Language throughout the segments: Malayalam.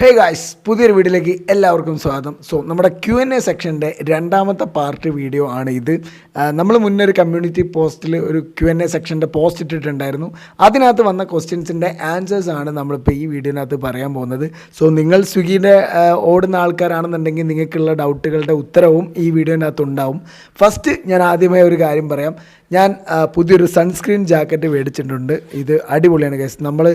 ഹേ ഗായ്സ് പുതിയൊരു വീഡിയോയിലേക്ക് എല്ലാവർക്കും സ്വാഗതം. സോ നമ്മുടെ ക്യു എൻ എ സെക്ഷന്റെ രണ്ടാമത്തെ പാർട്ട് വീഡിയോ ആണ് ഇത്. നമ്മൾ മുന്നേ ഒരു കമ്മ്യൂണിറ്റി പോസ്റ്റിൽ ഒരു ക്യു എൻ എ സെക്ഷന്റെ പോസ്റ്റ് ഇട്ടിട്ടുണ്ടായിരുന്നു. അതിനകത്ത് വന്ന ക്വസ്റ്റ്യൻസിന്റെ ആൻസേഴ്സ് ആണ് നമ്മളിപ്പോൾ ഈ വീഡിയോനകത്ത് പറയാൻ പോകുന്നത്. സോ നിങ്ങൾ സ്വിഗ്ഗിന്റെ ഓടുന്ന ആൾക്കാരാണെന്നുണ്ടെങ്കിൽ നിങ്ങൾക്കുള്ള ഡൗട്ടുകളുടെ ഉത്തരവും ഈ വീഡിയോനകത്ത് ഉണ്ടാവും. ഫസ്റ്റ് ഞാൻ ആദ്യമായി ഒരു കാര്യം പറയാം. ഞാൻ പുതിയൊരു സൺസ്ക്രീൻ ജാക്കറ്റ് മേടിച്ചിട്ടുണ്ട്. ഇത് അടിപൊളിയാണ് ഗൈസ് നമ്മൾ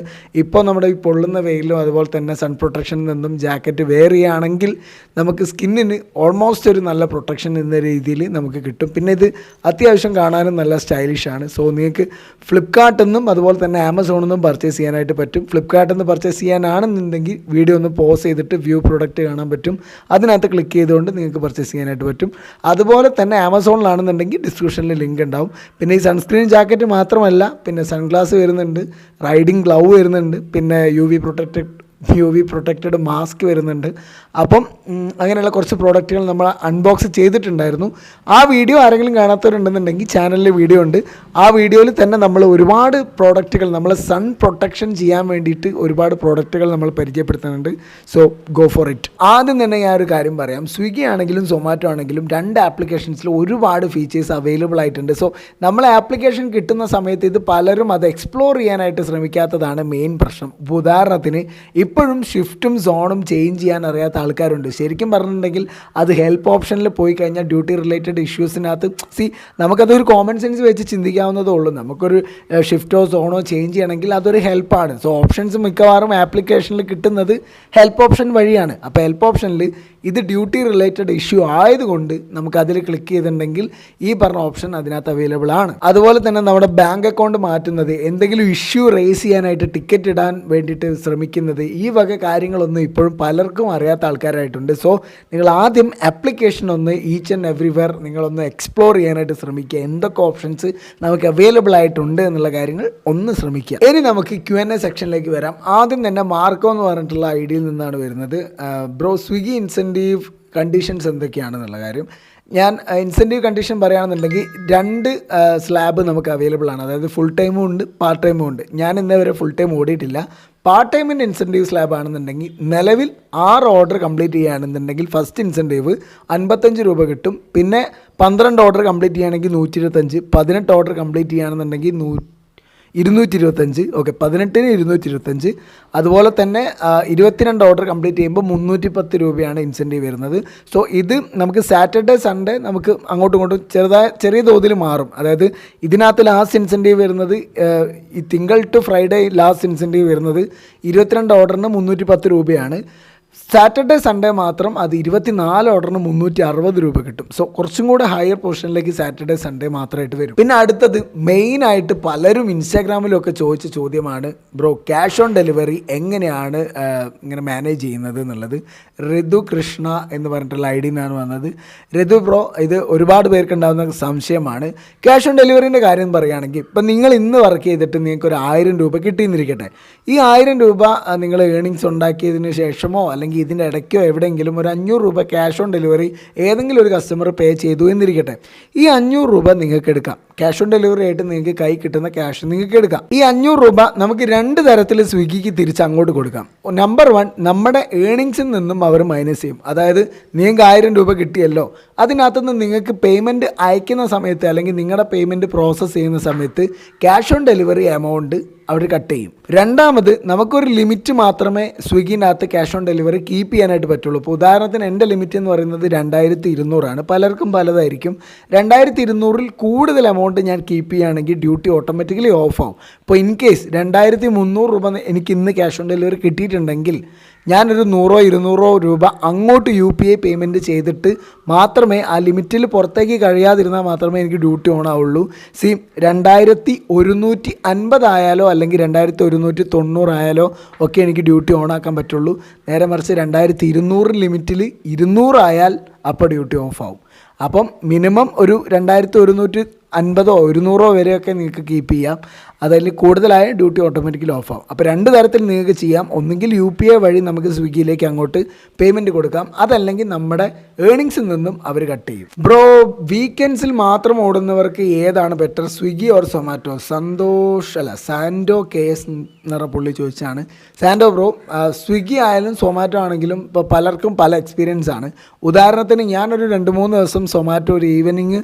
ഇപ്പോൾ നമ്മുടെ ഈ പൊള്ളുന്ന വെയിലും അതുപോലെ തന്നെ സൺ പ്രൊട്ടക്ഷനിൽ നിന്നും ജാക്കറ്റ് വെയർ ചെയ്യുകയാണെങ്കിൽ നമുക്ക് സ്കിന്നിന് ഓൾമോസ്റ്റ് ഒരു നല്ല പ്രൊട്ടക്ഷൻ എന്ന രീതിയിൽ നമുക്ക് കിട്ടും. പിന്നെ ഇത് അത്യാവശ്യം കാണാനും നല്ല സ്റ്റൈലിഷാണ് സോ നിങ്ങൾക്ക് ഫ്ലിപ്കാർട്ടിൽ നിന്നും അതുപോലെ തന്നെ ആമസോണിൽ നിന്നും പർച്ചേസ് ചെയ്യാനായിട്ട് പറ്റും. ഫ്ലിപ്കാർട്ടിൽ നിന്ന് പർച്ചേസ് ചെയ്യാനാണെന്നുണ്ടെങ്കിൽ വീഡിയോ ഒന്ന് പോസ് ചെയ്തിട്ട് വ്യൂ പ്രൊഡക്റ്റ് കാണാൻ പറ്റും. അതിനകത്ത് ക്ലിക്ക് ചെയ്തുകൊണ്ട് നിങ്ങൾക്ക് പർച്ചേസ് ചെയ്യാനായിട്ട് പറ്റും. അതുപോലെ തന്നെ ആമസോണിലാണെന്നുണ്ടെങ്കിൽ ഡിസ്ക്രിപ്ഷനിൽ ലിങ്ക് ഉണ്ടാവും. പിന്നെ ഈ സൺസ്ക്രീൻ ജാക്കറ്റ് മാത്രമല്ല പിന്നെ സൺഗ്ലാസ് വരുന്നുണ്ട് റൈഡിംഗ് ഗ്ലൗ വരുന്നുണ്ട് പിന്നെ U V protected U V protected mask വരുന്നുണ്ട്. അപ്പം അങ്ങനെയുള്ള കുറച്ച് പ്രോഡക്റ്റുകൾ നമ്മൾ അൺബോക്സ് ചെയ്തിട്ടുണ്ടായിരുന്നു. ആ വീഡിയോ ആരെങ്കിലും കാണാത്തവരുണ്ടെന്നുണ്ടെങ്കിൽ ചാനലിൽ വീഡിയോ ഉണ്ട്. ആ വീഡിയോയിൽ തന്നെ നമ്മൾ ഒരുപാട് പ്രോഡക്റ്റുകൾ നമ്മൾ സൺ പ്രൊട്ടക്ഷൻ ചെയ്യാൻ വേണ്ടിയിട്ട് ഒരുപാട് പ്രോഡക്റ്റുകൾ നമ്മൾ പരിചയപ്പെടുത്തുന്നുണ്ട്. സോ ഗോ ഫോർ ഇറ്റ് ആദ്യം തന്നെ ഞാൻ ഒരു കാര്യം പറയാം. സ്വിഗ്ഗി ആണെങ്കിലും സൊമാറ്റോ ആണെങ്കിലും രണ്ട് ആപ്ലിക്കേഷൻസിൽ ഒരുപാട് ഫീച്ചേഴ്സ് അവൈലബിൾ ആയിട്ടുണ്ട്. സോ നമ്മൾ ആപ്ലിക്കേഷൻ കിട്ടുന്ന സമയത്ത് ഇത് പലരും അത് എക്സ്പ്ലോർ ചെയ്യാനായിട്ട് ശ്രമിക്കാത്തതാണ് മെയിൻ പ്രശ്നം. ഉദാഹരണത്തിന് ഉദാഹരണത്തിന് ഇപ്പോഴും ഷിഫ്റ്റും സോണും ചേഞ്ച് ചെയ്യാൻ അറിയാത്ത ആൾക്കാരുണ്ട്. ശരിക്കും പറഞ്ഞിട്ടുണ്ടെങ്കിൽ അത് ഹെൽപ്പ് ഓപ്ഷനിൽ പോയി കഴിഞ്ഞാൽ ഡ്യൂട്ടി റിലേറ്റഡ് ഇഷ്യൂസിനകത്ത് സി നമുക്കതൊരു കോമൺ സെൻസ് വെച്ച് ചിന്തിക്കാവുന്നതേ ഉള്ളൂ. നമുക്കൊരു ഷിഫ്റ്റോ സോണോ ചേഞ്ച് ചെയ്യണമെങ്കിൽ അതൊരു ഹെൽപ്പാണ് സോ ഓപ്ഷൻസ് മിക്കവാറും ആപ്ലിക്കേഷനിൽ കിട്ടുന്നത് ഹെൽപ്പ് ഓപ്ഷൻ വഴിയാണ്. അപ്പോൾ ഹെൽപ്പ് ഓപ്ഷനിൽ ഇത് ഡ്യൂട്ടി റിലേറ്റഡ് ഇഷ്യൂ ആയതുകൊണ്ട് നമുക്ക് അതിൽ ക്ലിക്ക് ചെയ്തിട്ടുണ്ടെങ്കിൽ ഈ പറഞ്ഞ ഓപ്ഷൻ അതിനകത്ത് അവൈലബിൾ ആണ്. അതുപോലെ തന്നെ നമ്മുടെ ബാങ്ക് അക്കൗണ്ട് മാറ്റുന്നത് എന്തെങ്കിലും ഇഷ്യൂ റേസ് ചെയ്യാനായിട്ട് ടിക്കറ്റ് ഇടാൻ വേണ്ടിയിട്ട് ശ്രമിക്കുന്നത് ഈ വക കാര്യങ്ങളൊന്നും ഇപ്പോഴും പലർക്കും അറിയാത്ത ആൾക്കാരായിട്ടുണ്ട്. സോ നിങ്ങൾ ആദ്യം ആപ്ലിക്കേഷൻ ഒന്ന് ഈച്ച് ആൻഡ് എവ്രിവെയർ നിങ്ങളൊന്ന് എക്സ്പ്ലോർ ചെയ്യാനായിട്ട് ശ്രമിക്കുക. എന്തൊക്കെ ഓപ്ഷൻസ് നമുക്ക് അവൈലബിൾ ആയിട്ടുണ്ട് എന്നുള്ള കാര്യങ്ങൾ ഒന്ന് ശ്രമിക്കുക. ഇനി നമുക്ക് ക്യു എൻ എ സെക്ഷനിലേക്ക് വരാം. ആദ്യം തന്നെ മാർക്കോ എന്ന് പറഞ്ഞിട്ടുള്ള ഐഡിയിൽ നിന്നാണ് വരുന്നത്. ബ്രോ സ്വിഗ്ഗി ഇൻസെന്റീവ് കണ്ടീഷൻസ് എന്തൊക്കെയാണെന്നുള്ള കാര്യം. ഞാൻ ഇൻസെന്റീവ് കണ്ടീഷൻ പറയുകയാണെന്നുണ്ടെങ്കിൽ രണ്ട് സ്ലാബ് നമുക്ക് അവൈലബിൾ ആണ്. അതായത് ഫുൾ ടൈമും ഉണ്ട് പാർട്ട് ടൈമും ഉണ്ട്. ഞാൻ ഇന്നേ വരെ ഫുൾ ടൈം ഓടിയിട്ടില്ല. പാർട്ട് ടൈമിന്റെ ഇൻസെന്റീവ് സ്ലാബ് ആണെന്നുണ്ടെങ്കിൽ നിലവിൽ ആറ് ഓർഡർ കംപ്ലീറ്റ് ചെയ്യുകയാണെന്നുണ്ടെങ്കിൽ ഫസ്റ്റ് ഇൻസെന്റീവ് അൻപത്തഞ്ച് രൂപ കിട്ടും. പിന്നെ പന്ത്രണ്ട് ഓർഡർ കംപ്ലീറ്റ് ചെയ്യുകയാണെങ്കിൽ നൂറ്റി ഇരുപത്തഞ്ച് പതിനെട്ട് ഓർഡർ കംപ്ലീറ്റ് ചെയ്യുകയാണെന്നുണ്ടെങ്കിൽ നൂ ഇരുന്നൂറ്റി ഇരുപത്തഞ്ച് ഓക്കെ പതിനെട്ടിന് ഇരുന്നൂറ്റി ഇരുപത്തഞ്ച് അതുപോലെ തന്നെ ഇരുപത്തിരണ്ട് ഓർഡർ കംപ്ലീറ്റ് ചെയ്യുമ്പോൾ മുന്നൂറ്റി പത്ത് രൂപയാണ് ഇൻസെന്റീവ് വരുന്നത്. സോ ഇത് നമുക്ക് സാറ്റർഡേ സൺഡേ നമുക്ക് അങ്ങോട്ടും ഇങ്ങോട്ടും ചെറുതായ ചെറിയ തോതിൽ മാറും. അതായത് ഇതിനകത്ത് ലാസ്റ്റ് ഇൻസെന്റീവ് വരുന്നത് ഈ തിങ്കൾ ടു ഫ്രൈഡേ ലാസ്റ്റ് ഇൻസെന്റീവ് വരുന്നത് ഇരുപത്തിരണ്ട് ഓർഡറിന് മുന്നൂറ്റി പത്ത് രൂപയാണ്. സാറ്റർഡേ സൺഡേ മാത്രം അത് ഇരുപത്തിനാല് ഓർഡറിന് മുന്നൂറ്റി അറുപത് രൂപ കിട്ടും. സോ കുറച്ചും കൂടെ ഹയർ പൊസിഷനിലേക്ക് സാറ്റർഡേ സൺഡേ മാത്രമായിട്ട് വരും. പിന്നെ അടുത്തത് മെയിൻ ആയിട്ട് പലരും ഇൻസ്റ്റാഗ്രാമിലൊക്കെ ചോദിച്ച ചോദ്യമാണ് ബ്രോ ക്യാഷ് ഓൺ ഡെലിവറി എങ്ങനെയാണ് ഇങ്ങനെ മാനേജ് ചെയ്യുന്നത് എന്നുള്ളത്? ഋതു കൃഷ്ണ എന്ന് പറഞ്ഞിട്ടുള്ള ഐ ഡിന്നാണ് വന്നത്. ഋതു ബ്രോ ഇത് ഒരുപാട് പേർക്ക് ഉണ്ടാകുന്ന സംശയമാണ്. ക്യാഷ് ഓൺ ഡെലിവറിന്റെ കാര്യം പറയുകയാണെങ്കിൽ ഇപ്പം നിങ്ങൾ ഇന്ന് വർക്ക് ചെയ്തിട്ട് നിങ്ങൾക്ക് ഒരു ആയിരം രൂപ കിട്ടിയെന്നിരിക്കട്ടെ. ഈ ആയിരം രൂപ നിങ്ങൾ ഏണിങ്സ് ഉണ്ടാക്കിയതിന് ശേഷമോ അല്ലെങ്കിൽ ഇതിന്റെ ഇടയ്ക്കോ എവിടെയെങ്കിലും ഒരു അഞ്ഞൂറ് രൂപ ക്യാഷ് ഓൺ ഡെലിവറി ഏതെങ്കിലും ഒരു കസ്റ്റമർ പേ ചെയ്തു എന്നിരിക്കട്ടെ. ഈ അഞ്ഞൂറ് രൂപ നിങ്ങൾക്ക് എടുക്കാം. ക്യാഷ് ഓൺ ഡെലിവറി ആയിട്ട് നിങ്ങൾക്ക് കൈ കിട്ടുന്ന ക്യാഷ് നിങ്ങൾക്ക് എടുക്കാം. ഈ അഞ്ഞൂറ് രൂപ നമുക്ക് രണ്ട് തരത്തിൽ സ്വിഗ്ഗിക്ക് തിരിച്ച് അങ്ങോട്ട് കൊടുക്കാം. നമ്പർ വൺ നമ്മുടെ ഏണിങ്സിൽ നിന്നും അവർ മൈനസ് ചെയ്യും. അതായത് നിങ്ങൾക്ക് ആയിരം രൂപ കിട്ടിയല്ലോ. അതിനകത്തുനിന്ന് നിങ്ങൾക്ക് പേയ്മെന്റ് അയക്കുന്ന സമയത്ത് അല്ലെങ്കിൽ നിങ്ങളുടെ പേയ്മെന്റ് പ്രോസസ്സ് ചെയ്യുന്ന സമയത്ത് ക്യാഷ് ഓൺ ഡെലിവറി എമൗണ്ട് അവർ കട്ട് ചെയ്യും. രണ്ടാമത് നമുക്കൊരു ലിമിറ്റ് മാത്രമേ സ്വിഗ്ഗിനകത്ത് ക്യാഷ് ഓൺ ഡെലിവറി കീപ്പ് ചെയ്യാനായിട്ട് പറ്റുള്ളൂ. ഇപ്പോൾ ഉദാഹരണത്തിന് എന്റെ ലിമിറ്റ് എന്ന് പറയുന്നത് രണ്ടായിരത്തി ഇരുന്നൂറാണ്. പലർക്കും പലതായിരിക്കും. രണ്ടായിരത്തി ഇരുന്നൂറിൽ കൂടുതൽ എമൗണ്ട് ഞാൻ കീപ്പ് ചെയ്യുകയാണെങ്കിൽ ഡ്യൂട്ടി ഓട്ടോമാറ്റിക്കലി ഓഫ് ആവും. ഇപ്പോൾ ഇൻ കേസ് രണ്ടായിരത്തി മുന്നൂറ് രൂപ എനിക്ക് ഇന്ന് ക്യാഷ് ഓൺ ഡെലിവറി കിട്ടിയിട്ടുണ്ടെങ്കിൽ ഞാനൊരു നൂറോ ഇരുന്നൂറോ രൂപ അങ്ങോട്ട് യു പി ഐ പേയ്മെന്റ് ചെയ്തിട്ട് മാത്രമേ ആ ലിമിറ്റിൽ പുറത്തേക്ക് കഴിയാതിരുന്നാൽ മാത്രമേ എനിക്ക് ഡ്യൂട്ടി ഓൺ ആവുള്ളൂ. സി രണ്ടായിരത്തി ഒരുന്നൂറ്റി അൻപതായാലോ അല്ലെങ്കിൽ രണ്ടായിരത്തി ഒരുന്നൂറ്റി തൊണ്ണൂറായാലോ ഒക്കെ എനിക്ക് ഡ്യൂട്ടി ഓൺ ആക്കാൻ പറ്റുള്ളൂ. നേരെ മറിച്ച് രണ്ടായിരത്തി ഇരുന്നൂറ് ലിമിറ്റിൽ ഇരുന്നൂറായാൽ അപ്പോൾ ഡ്യൂട്ടി ഓഫ് ആവും. അപ്പം മിനിമം ഒരു രണ്ടായിരത്തി ഒരുന്നൂറ്റി അൻപതോ ഒരുന്നൂറോ വരെയൊക്കെ നിങ്ങൾക്ക് കീപ്പ് ചെയ്യാം. അതിൽ കൂടുതലായ ഡ്യൂട്ടി ഓട്ടോമാറ്റിക്കലി ഓഫ് ആവും. അപ്പോൾ രണ്ട് തരത്തിൽ നിങ്ങൾക്ക് ചെയ്യാം. ഒന്നുകിൽ യു പി ഐ വഴി നമുക്ക് സ്വിഗ്ഗിയിലേക്ക് അങ്ങോട്ട് പേയ്മെന്റ് കൊടുക്കാം. അതല്ലെങ്കിൽ നമ്മുടെ ഏണിങ്സിൽ നിന്നും അവർ കട്ട് ചെയ്യും. ബ്രോ വീക്കെൻഡ്സിൽ മാത്രം ഓടുന്നവർക്ക് ഏതാണ് better Swiggy or Zomato Santhosh അല്ല സാൻഡോ കെ എസ് എന്നറ പുള്ളി ചോദിച്ചാണ്. സാൻഡോ ബ്രോ സ്വിഗ്ഗി ആയാലും സൊമാറ്റോ ആണെങ്കിലും ഇപ്പോൾ പലർക്കും പല എക്സ്പീരിയൻസ് ആണ്. ഉദാഹരണത്തിന് ഞാനൊരു രണ്ട് മൂന്ന് ദിവസം സൊമാറ്റോ ഒരു ഈവനിങ്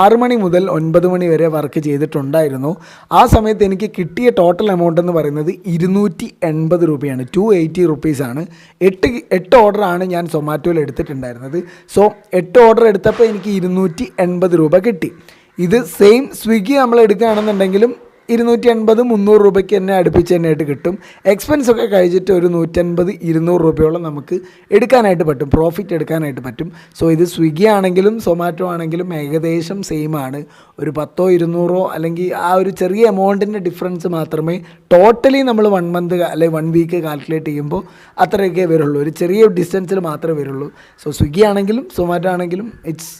ആറ് മണി മുതൽ ഒൻപത് മണി വരെ വർക്ക് ചെയ്തിട്ടുണ്ടായിരുന്നു. ആ സമയത്ത് എനിക്ക് കിട്ടിയ ടോട്ടൽ എമൗണ്ട് എന്ന് പറയുന്നത് ഇരുന്നൂറ്റി എൺപത് രൂപയാണ് ടു എയ്റ്റി റുപ്പീസാണ് എട്ട് എട്ട് ഓർഡറാണ് ഞാൻ സൊമാറ്റോയിൽ എടുത്തിട്ടുണ്ടായിരുന്നത്. സോ എട്ട് ഓർഡർ എടുത്തപ്പോൾ എനിക്ക് ഇരുന്നൂറ്റി എൺപത് രൂപ കിട്ടി. ഇത് സെയിം സ്വിഗ്ഗി നമ്മൾ എടുക്കുകയാണെന്നുണ്ടെങ്കിലും ഇരുന്നൂറ്റി അൻപത് മുന്നൂറ് രൂപയ്ക്ക് തന്നെ അടുപ്പിച്ച് തന്നെയായിട്ട് കിട്ടും. എക്സ്പെൻസ് ഒക്കെ കഴിച്ചിട്ട് ഒരു നൂറ്റൻപത് ഇരുന്നൂറ് രൂപയോളം നമുക്ക് എടുക്കാനായിട്ട് പറ്റും. പ്രോഫിറ്റ് എടുക്കാനായിട്ട് പറ്റും. സോ ഇത് സ്വിഗ്ഗി ആണെങ്കിലും സൊമാറ്റോ ആണെങ്കിലും ഏകദേശം സെയിം ആണ്. ഒരു പത്തോ ഇരുന്നൂറോ അല്ലെങ്കിൽ ആ ഒരു ചെറിയ എമൗണ്ടിന്റെ ഡിഫറൻസ് മാത്രമേ ടോട്ടലി നമ്മൾ വൺ മന്ത് അല്ലെങ്കിൽ വൺ വീക്ക് കാൽക്കുലേറ്റ് ചെയ്യുമ്പോൾ അത്രയൊക്കെ വരുള്ളൂ. ഒരു ചെറിയ ഡിസ്റ്റൻസിൽ മാത്രമേ വരുള്ളൂ. സോ സ്വിഗ്ഗി ആണെങ്കിലും സൊമാറ്റോ ആണെങ്കിലും ഇറ്റ്സ്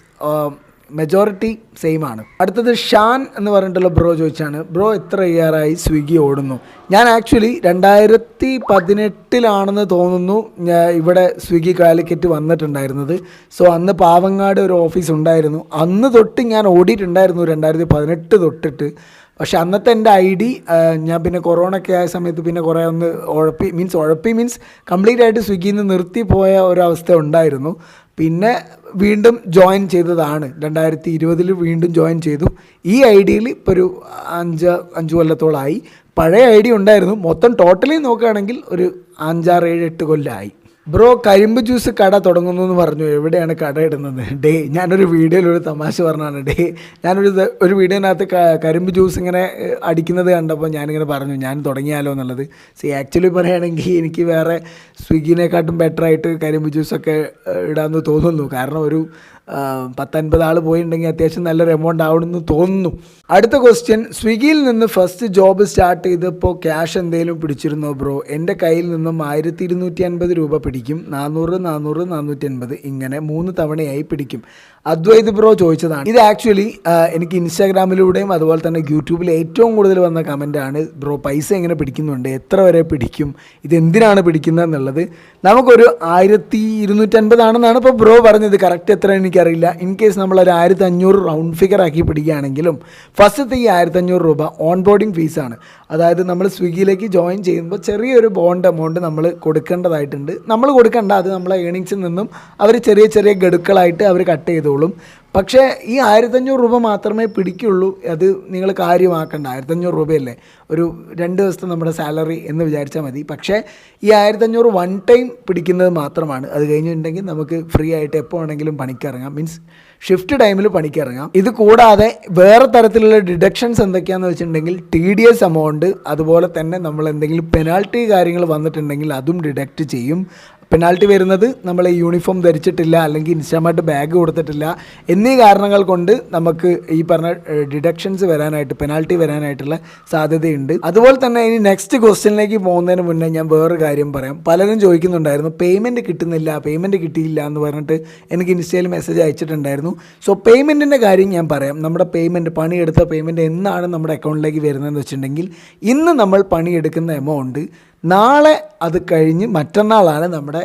മെജോറിറ്റി സെയിം ആണ്. അടുത്തത് ഷാൻ എന്ന് പറഞ്ഞിട്ടുള്ള ബ്രോ ചോദിച്ചാണ്. ബ്രോ എത്ര ഇയറായി സ്വിഗ്ഗി ഓടുന്നു? ഞാൻ ആക്ച്വലി രണ്ടായിരത്തി പതിനെട്ടിലാണെന്ന് തോന്നുന്നു ഞാൻ ഇവിടെ സ്വിഗ്ഗി കാലിക്കറ്റ് വന്നിട്ടുണ്ടായിരുന്നത്. സോ അന്ന് പാവങ്ങാട് ഒരു ഓഫീസ് ഉണ്ടായിരുന്നു. അന്ന് തൊട്ട് ഞാൻ ഓടിയിട്ടുണ്ടായിരുന്നു രണ്ടായിരത്തി പതിനെട്ട് തൊട്ടിട്ട്. പക്ഷെ അന്നത്തെ എന്റെ ഐ ഡി ഞാൻ പിന്നെ കൊറോണ ഒക്കെ ആയ സമയത്ത് പിന്നെ കുറേ ഒന്ന് ഉഴപ്പി മീൻസ് ഉഴപ്പി മീൻസ് കംപ്ലീറ്റ് ആയിട്ട് സ്വിഗ്ഗിയിൽ നിന്ന് നിർത്തി പോയ ഒരവസ്ഥ ഉണ്ടായിരുന്നു. പിന്നെ വീണ്ടും ജോയിൻ ചെയ്തതാണ്. രണ്ടായിരത്തി ഇരുപതിൽ വീണ്ടും ജോയിൻ ചെയ്തു. ഈ ഐ ഡിയിൽ ഇപ്പോൾ ഒരു അഞ്ച് അഞ്ച് കൊല്ലത്തോളമായി പഴയ ഐ ഡി ഉണ്ടായിരുന്നു. മൊത്തം ടോട്ടലി നോക്കുകയാണെങ്കിൽ ഒരു അഞ്ചാറ് ഏഴ് എട്ട് കൊല്ലമായി ബ്രോ കരിമ്പ് ജ്യൂസ് കട തുടങ്ങുന്നു എന്ന് പറഞ്ഞു. എവിടെയാണ് കട ഇടുന്നത്? ഡേ ഞാനൊരു വീഡിയോയിൽ ഒരു തമാശ പറഞ്ഞാണ് ഡേ ഞാനൊരു ഒരു വീഡിയോനകത്ത് കരിമ്പ് ജ്യൂസ് ഇങ്ങനെ അടിക്കുന്നത് കണ്ടപ്പോൾ ഞാനിങ്ങനെ പറഞ്ഞു ഞാൻ തുടങ്ങിയാലോ എന്നുള്ളത്? സി ആക്ച്വലി പറയുകയാണെങ്കിൽ എനിക്ക് വേറെ സ്വിഗ്ഗിനെക്കാട്ടും ബെറ്ററായിട്ട് കരിമ്പ് ജ്യൂസൊക്കെ ഇടാമെന്ന് തോന്നുന്നു. കാരണം ഒരു പത്തൻപത് ആൾ പോയിട്ടുണ്ടെങ്കിൽ അത്യാവശ്യം നല്ലൊരു എമൗണ്ട് ആവണമെന്ന് തോന്നുന്നു. അടുത്ത ക്വസ്റ്റ്യൻ സ്വിഗ്ഗിയിൽ നിന്ന് ഫസ്റ്റ് ജോബ് സ്റ്റാർട്ട് ചെയ്തപ്പോൾ ക്യാഷ് എന്തെങ്കിലും പിടിച്ചിരുന്നോ ബ്രോ എന്റെ കയ്യിൽ നിന്നും ആയിരത്തി ഇരുന്നൂറ്റി അൻപത് രൂപ പിടിക്കും. നാനൂറ് നാനൂറ് നാനൂറ്റി അൻപത് ഇങ്ങനെ മൂന്ന് തവണയായി പിടിക്കും. അദ്വൈത് ബ്രോ ചോദിച്ചതാണ്. ഇത് ആക്ച്വലി എനിക്ക് ഇൻസ്റ്റാഗ്രാമിലൂടെയും അതുപോലെ തന്നെ യൂട്യൂബിൽ ഏറ്റവും കൂടുതൽ വന്ന കമന്റാണ് ബ്രോ പൈസ എങ്ങനെ പിടിക്കുന്നുണ്ട്? എത്ര വരെ പിടിക്കും? ഇത് എന്തിനാണ് പിടിക്കുന്നത് എന്നുള്ളത്. നമുക്കൊരു ആയിരത്തി ഇരുന്നൂറ്റൻപതാണെന്നാണ് ഇപ്പോൾ ബ്രോ പറഞ്ഞത്. കറക്റ്റ് എത്ര എനിക്കറിയില്ല. ഇൻ കേസ് നമ്മളൊരു ആയിരത്തി അഞ്ഞൂറ് റൗണ്ട് ഫിഗർ ആക്കി പിടിക്കുകയാണെങ്കിലും ഫസ്റ്റത്തെ ഈ ആയിരത്തി അഞ്ഞൂറ് രൂപ ഓൺ ബോർഡിംഗ് ഫീസാണ് അതായത് നമ്മൾ സ്വിഗ്ഗിയിലേക്ക് ജോയിൻ ചെയ്യുമ്പോൾ ചെറിയൊരു ബോണ്ട് എമൗണ്ട് നമ്മൾ കൊടുക്കേണ്ടതായിട്ടുണ്ട്. നമ്മൾ കൊടുക്കേണ്ട അത് നമ്മളെ ഏണിങ്സിൽ നിന്നും അവർ ചെറിയ ചെറിയ ഗഡുക്കളായിട്ട് അവർ കട്ട് ചെയ്തോളും. പക്ഷേ ഈ ആയിരത്തഞ്ഞൂറ് രൂപ മാത്രമേ പിടിക്കുള്ളൂ. അത് നിങ്ങൾ കാര്യമാക്കണ്ട. ആയിരത്തഞ്ഞൂറ് രൂപയല്ലേ? ഒരു രണ്ട് ദിവസത്തെ നമ്മുടെ സാലറി എന്ന് വിചാരിച്ചാൽ മതി. പക്ഷേ ഈ ആയിരത്തഞ്ഞൂറ് വൺ ടൈം പിടിക്കുന്നത് മാത്രമാണ്. അത് കഴിഞ്ഞിട്ടുണ്ടെങ്കിൽ നമുക്ക് ഫ്രീ ആയിട്ട് എപ്പോൾ വേണമെങ്കിലും പണിക്കിറങ്ങാം മീൻസ് ഷിഫ്റ്റ് ടൈമിൽ പണിക്കിറങ്ങാം ഇത് കൂടാതെ വേറെ തരത്തിലുള്ള ഡിഡക്ഷൻസ് എന്തൊക്കെയാണെന്ന് വെച്ചിട്ടുണ്ടെങ്കിൽ ടി ഡി എസ് എമൗണ്ട് അതുപോലെ തന്നെ നമ്മൾ എന്തെങ്കിലും പെനാൽറ്റി കാര്യങ്ങൾ വന്നിട്ടുണ്ടെങ്കിൽ അതും ഡിഡക്റ്റ് ചെയ്യും. പെനാൾട്ടി വരുന്നത് നമ്മൾ ഈ യൂണിഫോം ധരിച്ചിട്ടില്ല അല്ലെങ്കിൽ ഇൻസ്റ്റാമായിട്ട് ബാഗ് കൊടുത്തിട്ടില്ല എന്നീ കാരണങ്ങൾ കൊണ്ട് നമുക്ക് ഈ പറഞ്ഞ ഡിഡക്ഷൻസ് വരാനായിട്ട് പെനാൽറ്റി വരാനായിട്ടുള്ള സാധ്യതയുണ്ട്. അതുപോലെ തന്നെ ഇനി നെക്സ്റ്റ് ക്വസ്റ്റ്യനിലേക്ക് പോകുന്നതിന് മുന്നേ ഞാൻ വേറൊരു കാര്യം പറയാം. പലരും ചോദിക്കുന്നുണ്ടായിരുന്നു പേയ്മെന്റ് കിട്ടുന്നില്ല പേയ്മെന്റ് കിട്ടിയില്ല എന്ന് പറഞ്ഞിട്ട് എനിക്ക് ഇൻസ്റ്റയിൽ മെസ്സേജ് അയച്ചിട്ടുണ്ടായിരുന്നു. സോ പേയ്മെന്റിന്റെ കാര്യം ഞാൻ പറയാം. നമ്മുടെ പേയ്മെന്റ് പണിയെടുത്ത പേയ്മെന്റ് എന്നാണ് നമ്മുടെ അക്കൗണ്ടിലേക്ക് വരുന്നതെന്ന് വെച്ചിട്ടുണ്ടെങ്കിൽ ഇന്ന് നമ്മൾ പണിയെടുക്കുന്ന എമൗണ്ട് നാളെ അത് കഴിഞ്ഞ് മറ്റന്നാളാണ് നമ്മുടെ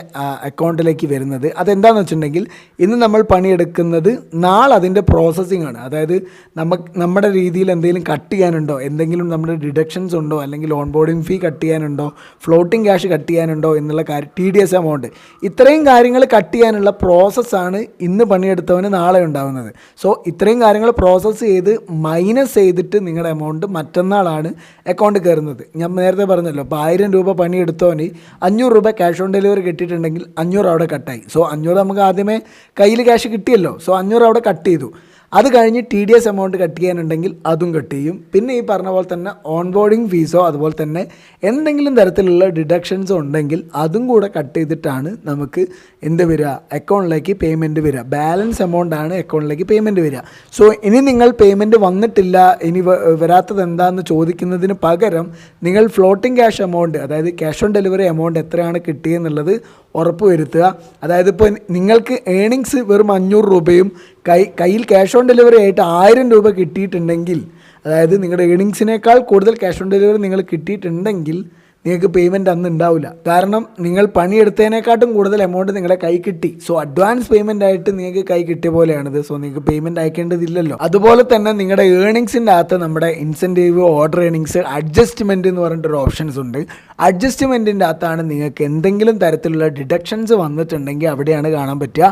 അക്കൗണ്ടിലേക്ക് വരുന്നത്. അതെന്താണെന്ന് വെച്ചിട്ടുണ്ടെങ്കിൽ ഇന്ന് നമ്മൾ പണിയെടുക്കുന്നത് നാളെ അതിന്റെ പ്രോസസ്സിംഗ് ആണ്. അതായത് നമുക്ക് നമ്മുടെ രീതിയിൽ എന്തെങ്കിലും കട്ട് ചെയ്യാനുണ്ടോ? എന്തെങ്കിലും നമ്മുടെ ഡിഡക്ഷൻസ് ഉണ്ടോ? അല്ലെങ്കിൽ ഓൺ ബോർഡിംഗ് ഫീ കട്ട് ചെയ്യാനുണ്ടോ? ഫ്ലോട്ടിംഗ് ക്യാഷ് കട്ട് ചെയ്യാനുണ്ടോ? എന്നുള്ള കാര്യം ടി ഡി എസ് എമൗണ്ട് ഇത്രയും കാര്യങ്ങൾ കട്ട് ചെയ്യാനുള്ള പ്രോസസ്സാണ് ഇന്ന് പണിയെടുത്തവന് നാളെ ഉണ്ടാകുന്നത് സോ ഇത്രയും കാര്യങ്ങൾ പ്രോസസ്സ് ചെയ്ത് മൈനസ് ചെയ്തിട്ട് നിങ്ങളുടെ എമൗണ്ട് മറ്റന്നാളാണ് അക്കൗണ്ട് കയറുന്നത്. ഞാൻ നേരത്തെ പറഞ്ഞല്ലോ അപ്പോൾ ആയിരം രൂപ പണിയെടുത്തവന് അഞ്ഞൂറ് രൂപ ക്യാഷ് ഓൺ ഡെലിവറി കിട്ടിയിട്ടുണ്ടെങ്കിൽ അഞ്ഞൂറ് അവിടെ കട്ടായി സോ അഞ്ഞൂറ് നമുക്ക് ആദ്യമേ കയ്യിൽ ക്യാഷ് കിട്ടിയല്ലോ. സോ അഞ്ഞൂറ് അവിടെ കട്ട് ചെയ്തു. അത് കഴിഞ്ഞ് T D S amount cut ചെയ്യാനുണ്ടെങ്കിൽ അതും കട്ട് ചെയ്യും. പിന്നെ ഈ പറഞ്ഞ പോലെ തന്നെ ഓൺ ബോർഡിംഗ് ഫീസോ അതുപോലെ തന്നെ എന്തെങ്കിലും തരത്തിലുള്ള ഡിഡക്ഷൻസോ ഉണ്ടെങ്കിൽ അതും കൂടെ കട്ട് ചെയ്തിട്ടാണ് നമുക്ക് എന്ത് വരിക? അക്കൗണ്ടിലേക്ക് പേയ്മെന്റ് വരിക. ബാലൻസ് എമൗണ്ട് ആണ് അക്കൗണ്ടിലേക്ക് പേയ്മെന്റ് വരിക. സോ ഇനി നിങ്ങൾ പേയ്മെന്റ് വന്നിട്ടില്ല ഇനി വരാത്തത് എന്താണെന്ന് ചോദിക്കുന്നതിന് പകരം നിങ്ങൾ ഫ്ലോട്ടിംഗ് ക്യാഷ് എമൗണ്ട് അതായത് ക്യാഷ് ഓൺ ഡെലിവറി എമൗണ്ട് എത്രയാണ് കിട്ടിയെന്നുള്ളത് ഉറപ്പ് വരുത്തുക അതായത് ഇപ്പോൾ നിങ്ങൾക്ക് ഏണിങ്സ് വെറും അഞ്ഞൂറ് രൂപയും കൈ കയ്യിൽ ക്യാഷ് ഓൺ ഡെലിവറി ആയിട്ട് ആയിരം രൂപ കിട്ടിയിട്ടുണ്ടെങ്കിൽ അതായത് നിങ്ങളുടെ ഏണിങ്സിനേക്കാൾ കൂടുതൽ ക്യാഷ് ഓൺ ഡെലിവറി നിങ്ങൾ കിട്ടിയിട്ടുണ്ടെങ്കിൽ നിങ്ങൾക്ക് പേയ്മെന്റ് അന്ന് ഉണ്ടാവില്ല കാരണം നിങ്ങൾ പണിയെടുത്തതിനെക്കാട്ടും കൂടുതൽ എമൗണ്ട് നിങ്ങളുടെ കൈ കിട്ടി. സോ അഡ്വാൻസ് പേയ്മെന്റ് ആയിട്ട് നിങ്ങൾക്ക് കൈ കിട്ടിയ പോലെയാണിത്. സോ നിങ്ങൾക്ക് പേയ്മെന്റ് അയക്കേണ്ടതില്ലല്ലോ. അതുപോലെ തന്നെ നിങ്ങളുടെ ഏണിങ്സിന്റെ അകത്ത് നമ്മുടെ ഇൻസെന്റീവ് ഓർഡർ ഏണിങ്സ് അഡ്ജസ്റ്റ്മെന്റ് എന്ന് പറഞ്ഞിട്ടൊരു ഓപ്ഷൻസ് ഉണ്ട്. അഡ്ജസ്റ്റ്മെന്റിന്റെ അകത്താണ് നിങ്ങൾക്ക് എന്തെങ്കിലും തരത്തിലുള്ള ഡിഡക്ഷൻസ് വന്നിട്ടുണ്ടെങ്കിൽ അവിടെയാണ് കാണാൻ പറ്റുക.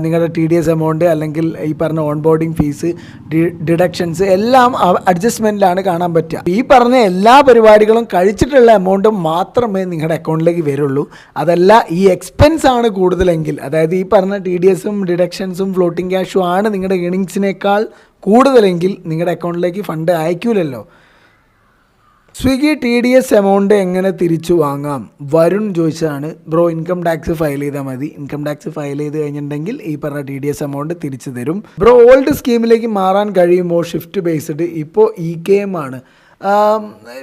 നിങ്ങളുടെ ടി ഡി എസ് എമൗണ്ട് അല്ലെങ്കിൽ ഈ പറഞ്ഞ ഓൺ ബോർഡിംഗ് ഫീസ് ഡിഡക്ഷൻസ് എല്ലാം അഡ്ജസ്റ്റ്മെന്റിലാണ് കാണാൻ പറ്റുക. ഈ പറഞ്ഞ എല്ലാ പരിപാടികളും കഴിച്ചിട്ടുള്ള എമൗണ്ട് മാത്രമേ നിങ്ങളുടെ അക്കൗണ്ടിലേക്ക് വരുള്ളൂ. അതല്ല ഈ എക്സ്പെൻസ് ആണ് കൂടുതലെങ്കിൽ അതായത് ഈ പറഞ്ഞ ടി ഡി എസും ഡിഡക്ഷൻസും ഫ്ലോട്ടിംഗ് ക്യാഷും ആണ് നിങ്ങളുടെ ഏണിങ്സിനേക്കാൾ കൂടുതലെങ്കിൽ നിങ്ങളുടെ അക്കൗണ്ടിലേക്ക് fund അയക്കൂലല്ലോ. Swiggy T D S amount എങ്ങനെ തിരിച്ചു വാങ്ങാം? വരുൺ ചോദിച്ചതാണ്. ബ്രോ ഇൻകം ടാക്സ് ഫയൽ ചെയ്താൽ മതി. ഇൻകം ടാക്സ് ഫയൽ ചെയ്ത് കഴിഞ്ഞിട്ടുണ്ടെങ്കിൽ ഈ പറഞ്ഞ ടി ഡി എസ് എമൗണ്ട് തിരിച്ചു തരും. ബ്രോ ഓൾഡ് സ്കീമിലേക്ക് മാറാൻ കഴിയുമ്പോൾ ഷിഫ്റ്റ് ബേസ്ഡ് ഇപ്പോൾ ഇ കെ എം ആണ്.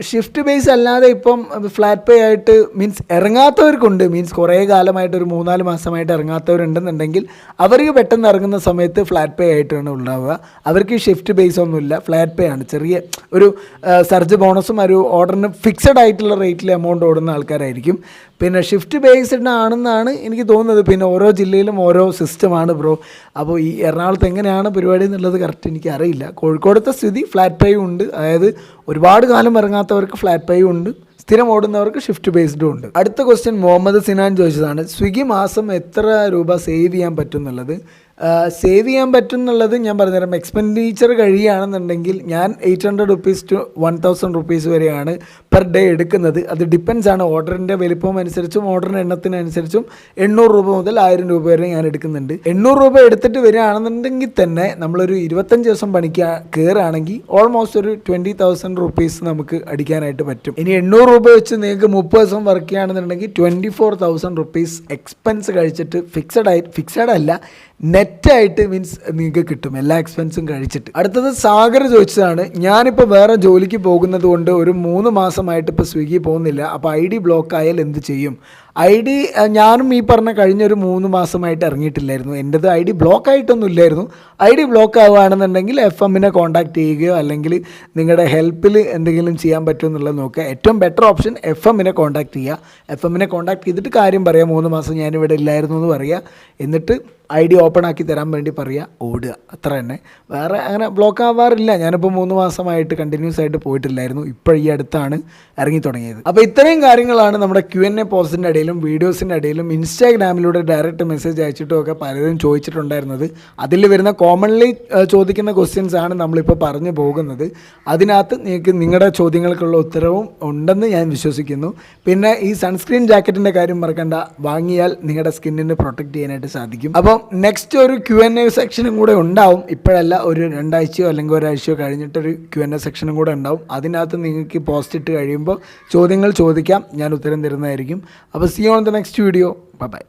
ഷിഫ്റ്റ് ബേസ് അല്ലാതെ ഇപ്പം ഫ്ലാറ്റ് പേ ആയിട്ട് മീൻസ് ഇറങ്ങാത്തവർക്കുണ്ട്. മീൻസ് കുറേ കാലമായിട്ട് ഒരു മൂന്നാൽ മാസമായിട്ട് ഇറങ്ങാത്തവരുണ്ടെന്നുണ്ടെങ്കിൽ അവർക്ക് പെട്ടെന്ന് ഇറങ്ങുന്ന സമയത്ത് ഫ്ലാറ്റ് പേ ആയിട്ടാണ് ഉണ്ടാവുക. അവർക്ക് ഷിഫ്റ്റ് ബേസ് ഒന്നുമില്ല. ഫ്ലാറ്റ് പേ ആണ്. ചെറിയ ഒരു സർജ് ബോണസും ഒരു ഓർഡറിന് ഫിക്സഡ് ആയിട്ടുള്ള റേറ്റിൽ എമൗണ്ട് ഓടുന്ന ആൾക്കാരായിരിക്കും. പിന്നെ ഷിഫ്റ്റ് ബേസ്ഡ് ആണെന്നാണ് എനിക്ക് തോന്നുന്നത്. പിന്നെ ഓരോ ജില്ലയിലും ഓരോ സിസ്റ്റമാണ് ബ്രോ അപ്പോൾ ഈ എറണാകുളത്ത് എങ്ങനെയാണ് പരിപാടി എന്നുള്ളത് കറക്റ്റ് എനിക്ക് അറിയില്ല. കോഴിക്കോടത്തെ സ്ഥിതി ഫ്ലാറ്റ് പേ ഉണ്ട്. അതായത് ഒരുപാട് കാലം ഇറങ്ങാത്തവർക്ക് ഫ്ലാറ്റ് പേ ഉണ്ട് സ്ഥിരം ഓടുന്നവർക്ക് ഷിഫ്റ്റ് ബേസ്ഡും ഉണ്ട്. അടുത്ത ക്വസ്റ്റ്യൻ മുഹമ്മദ് സിനാൻ ചോദിച്ചതാണ് സ്വിഗ്ഗി മാസം എത്ര രൂപ സേവ് ചെയ്യാൻ പറ്റും എന്നുള്ളത്? സേവ് ചെയ്യാൻ പറ്റും എന്നുള്ളത് ഞാൻ പറഞ്ഞുതരാം. എക്സ്പെൻഡിച്ചർ കഴിയുകയാണെന്നുണ്ടെങ്കിൽ ഞാൻ eight hundred rupees to one thousand rupees വരെയാണ് പെർ ഡേ എടുക്കുന്നത്. അത് ഡിപ്പെൻസ് ആണ് ഓർഡറിന്റെ വലിപ്പം അനുസരിച്ചും ഓർഡറിന്റെ എണ്ണത്തിനനുസരിച്ചും എണ്ണൂറ് രൂപ മുതൽ ആയിരം രൂപ വരെ ഞാൻ എടുക്കുന്നുണ്ട്. എണ്ണൂറ് രൂപ എടുത്തിട്ട് വരികയാണെന്നുണ്ടെങ്കിൽ തന്നെ നമ്മളൊരു ഇരുപത്തഞ്ച് ദിവസം പണിക്ക് കയറുകയാണെങ്കിൽ ഓൾമോസ്റ്റ് ഒരു ട്വന്റി തൗസൻഡ് റുപ്പീസ് നമുക്ക് അടിക്കാനായിട്ട് പറ്റും. ഇനി എണ്ണൂറ് രൂപ വെച്ച് നിങ്ങൾക്ക് മുപ്പത് ദിവസം വർക്ക് ചെയ്യുകയാണെന്നുണ്ടെങ്കിൽ twenty four thousand rupees expense കഴിച്ചിട്ട് ഫിക്സഡ് ആയി ഫിക്സഡ് അല്ല നെറ്റായിട്ട് മീൻസ് നിങ്ങൾക്ക് കിട്ടും. എല്ലാ എക്സ്പെൻസും കഴിച്ചിട്ട്. അടുത്തത് സാഗർ ചോദിച്ചതാണ് ഞാനിപ്പോൾ വേറെ ജോലിക്ക് പോകുന്നത് കൊണ്ട് ഒരു മൂന്ന് മാസമായിട്ട് ഇപ്പോൾ സ്വിഗ്ഗി പോകുന്നില്ല. അപ്പോൾ ഐ ഡി ബ്ലോക്ക് ആയാൽ എന്ത് ചെയ്യും? ഐ ഡി ഞാനും ഈ പറഞ്ഞ കഴിഞ്ഞൊരു മൂന്ന് മാസമായിട്ട് ഇറങ്ങിയിട്ടില്ലായിരുന്നു. എന്റെത് ഐ ഡി ബ്ലോക്ക് ആയിട്ടൊന്നും ഇല്ലായിരുന്നു ഐ ഡി ബ്ലോക്ക് ആവുകയാണെന്നുണ്ടെങ്കിൽ എഫ് എമ്മിനെ കോൺടാക്ട് ചെയ്യുകയോ അല്ലെങ്കിൽ നിങ്ങളുടെ ഹെൽപ്പിൽ എന്തെങ്കിലും ചെയ്യാൻ പറ്റുമോ എന്നുള്ളത് നോക്കുക. ഏറ്റവും ബെറ്റർ ഓപ്ഷൻ എഫ് എമ്മിനെ കോൺടാക്ട് ചെയ്യുക. എഫ് എമ്മിനെ കോൺടാക്ട് ചെയ്തിട്ട് കാര്യം പറയാം മൂന്ന് മാസം ഞാനിവിടെ ഇല്ലായിരുന്നു എന്ന് പറയുക. എന്നിട്ട് ഐ ഡി ഓപ്പൺ ആക്കി തരാൻ വേണ്ടി പറയുക. ഓടുക. അത്ര തന്നെ. വേറെ അങ്ങനെ ബ്ലോക്ക് ആവാറില്ല. ഞാനിപ്പോൾ മൂന്ന് മാസമായിട്ട് കണ്ടിന്യൂസ് ആയിട്ട് പോയിട്ടില്ലായിരുന്നു. ഇപ്പോൾ ഈ അടുത്താണ് ഇറങ്ങി തുടങ്ങിയത്. അപ്പോൾ ഇത്രയും കാര്യങ്ങളാണ് നമ്മുടെ ക്യു എൻ എ പോസ്റ്റിന്റെ ഇടയിലും വീഡിയോസിന്റെ ഇടയിലും ഇൻസ്റ്റാഗ്രാമിലൂടെ ഡയറക്റ്റ് മെസ്സേജ് അയച്ചിട്ടും ഒക്കെ പലരും ചോദിച്ചിട്ടുണ്ടായിരുന്നത്. അതിൽ വരുന്ന കോമൺലി ചോദിക്കുന്ന ക്വസ്റ്റ്യൻസ് ആണ് നമ്മളിപ്പോൾ പറഞ്ഞു പോകുന്നത്. അതിനകത്ത് നിങ്ങൾക്ക് നിങ്ങളുടെ ചോദ്യങ്ങൾക്കുള്ള ഉത്തരവും ഉണ്ടെന്ന് ഞാൻ വിശ്വസിക്കുന്നു. പിന്നെ ഈ സൺസ്ക്രീൻ ജാക്കറ്റിന്റെ കാര്യം മറക്കണ്ട. വാങ്ങിയാൽ നിങ്ങളുടെ സ്കിന്നിന് പ്രൊട്ടക്ട് ചെയ്യാനായിട്ട് സാധിക്കും. അപ്പം നെക്സ്റ്റ് ഒരു ക്യു എൻ എ സെക്ഷനും കൂടെ ഉണ്ടാവും. ഇപ്പോഴല്ല ഒരു രണ്ടാഴ്ചയോ അല്ലെങ്കിൽ ഒരാഴ്ചയോ കഴിഞ്ഞിട്ടൊരു ക്യു എൻ എ സെക്ഷനും കൂടെ ഉണ്ടാവും. അതിനകത്ത് നിങ്ങൾക്ക് പോസ്റ്റ് ഇട്ട് കഴിയുമ്പോൾ ചോദ്യങ്ങൾ ചോദിക്കാം. ഞാൻ ഉത്തരം തരുന്നതായിരിക്കും. അപ്പോൾ see you on the next video. Bye bye.